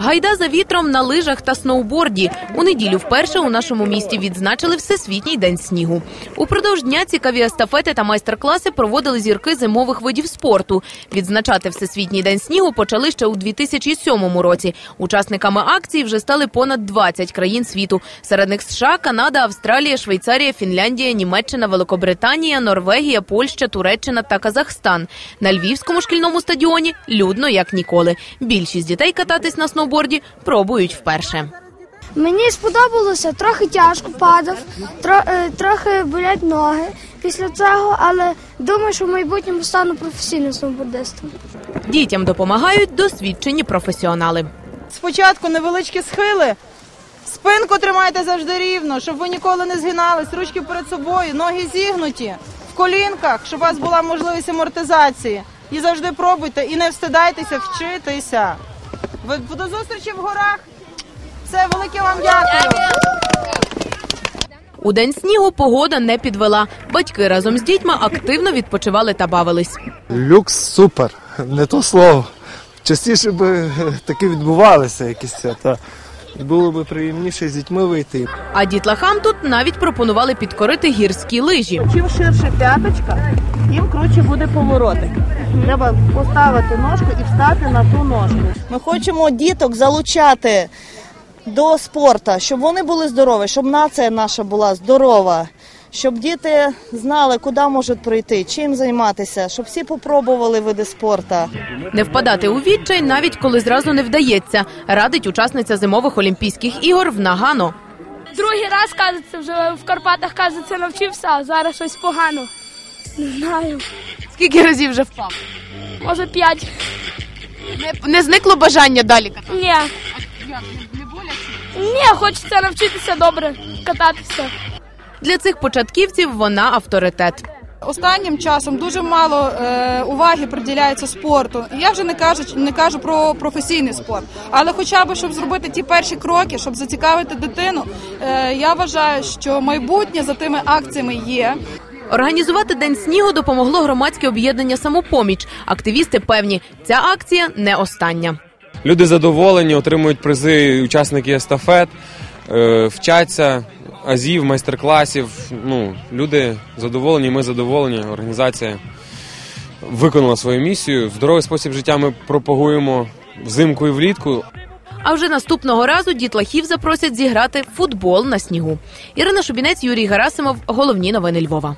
Гайда за вітром на лижах та сноуборді. У неділю вперше у нашому місті відзначили Всесвітній день снігу. Упродовж дня цікаві естафети та майстер-класи проводили зірки зимових видів спорту. Відзначати Всесвітній день снігу почали ще у 2007 році. Учасниками акції вже стали понад 20 країн світу. Серед них США, Канада, Австралія, Швейцарія, Фінляндія, Німеччина, Великобританія, Норвегія, Польща, Туреччина та Казахстан. На львівському шкільному стадіоні людно як ніколи. Більшість дітей кататись на сноуборді пробують вперше. Мені сподобалося, трохи тяжко падав, тро, е, трохи болять ноги після цього, але думаю, що в майбутньому стану професійним сноубордистом. Дітям допомагають досвідчені професіонали. Спочатку невеличкі схили. Спинку тримайте завжди рівно, щоб ви ніколи не згинались, ручки перед собою, ноги зігнуті, в колінках, щоб у вас була можливість амортизації. І завжди пробуйте і не встидайтеся вчитися. Ви до зустрічі в горах. Все, велике вам дякую. У день снігу погода не підвела. Батьки разом з дітьми активно відпочивали та бавились. Люкс супер, не то слово. Частіше би таке відбувалися якісь свята. Було би приємніше з дітьми вийти. А дітлахам тут навіть пропонували підкорити гірські лижі. Чим ширше п'яточка, тим круче буде поворотик. Треба поставити ножку і встати на ту ножку. Ми хочемо діток залучати до спорту, щоб вони були здорові, щоб нація наша була здорова, щоб діти знали, куди можуть прийти, чим займатися, щоб всі попробували види спорту. Не впадати у відчай, навіть коли зразу не вдається, радить учасниця зимових олімпійських ігор в Нагано. Другий раз, кажеться, вже в Карпатах, кажеться, навчився, а зараз щось погано. Не знаю. Скільки разів вже впав? Може п'ять. Не, не зникло бажання далі катати? Ні. Ні, хочеться навчитися добре кататися. Для цих початківців вона авторитет. Останнім часом дуже мало е, уваги приділяється спорту. Я вже не кажу, не кажу про професійний спорт, але хоча б щоб зробити ті перші кроки, щоб зацікавити дитину, е, я вважаю, що майбутнє за тими акціями є. Організувати день снігу допомогло громадське об'єднання самопоміч. Активісти певні, ця акція не остання. Люди задоволені, отримують призи учасники естафет, е, вчаться азів, майстер-класів. Ну, люди задоволені, ми задоволені. Організація виконала свою місію. Здоровий спосіб життя ми пропагуємо взимку і влітку. А вже наступного разу дітлахів запросять зіграти футбол на снігу. Ірина Шубінець, Юрій Гарасимов. Головні новини Львова.